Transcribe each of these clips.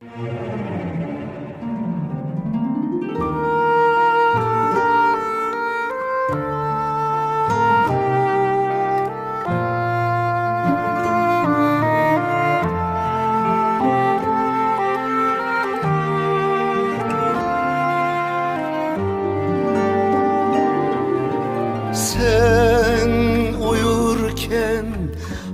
thank you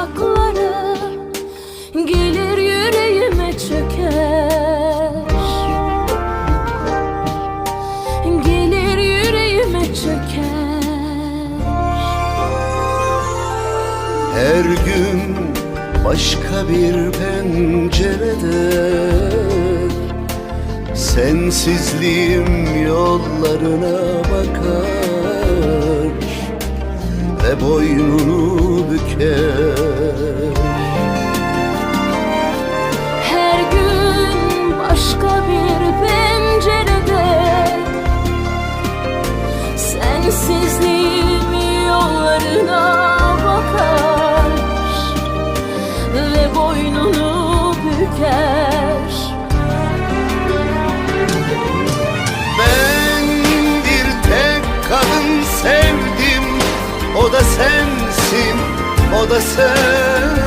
sokaklara Gelir yüreğime çöker. Gelir yüreğime çöker. Her gün başka bir pencerede Sensizliğim yollarına bakar Ve boynunu sensin, o da sensin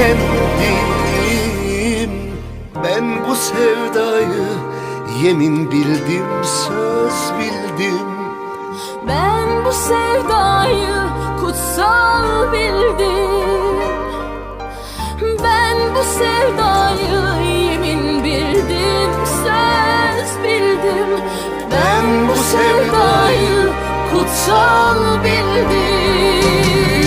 delilendim Ben bu sevdayı yemin bildim, söz bildim. Ben bu sevdayı kutsal bildim. Ben bu sevdayı yemin bildim, söz bildim. Ben bu sevdayı kutsal bildim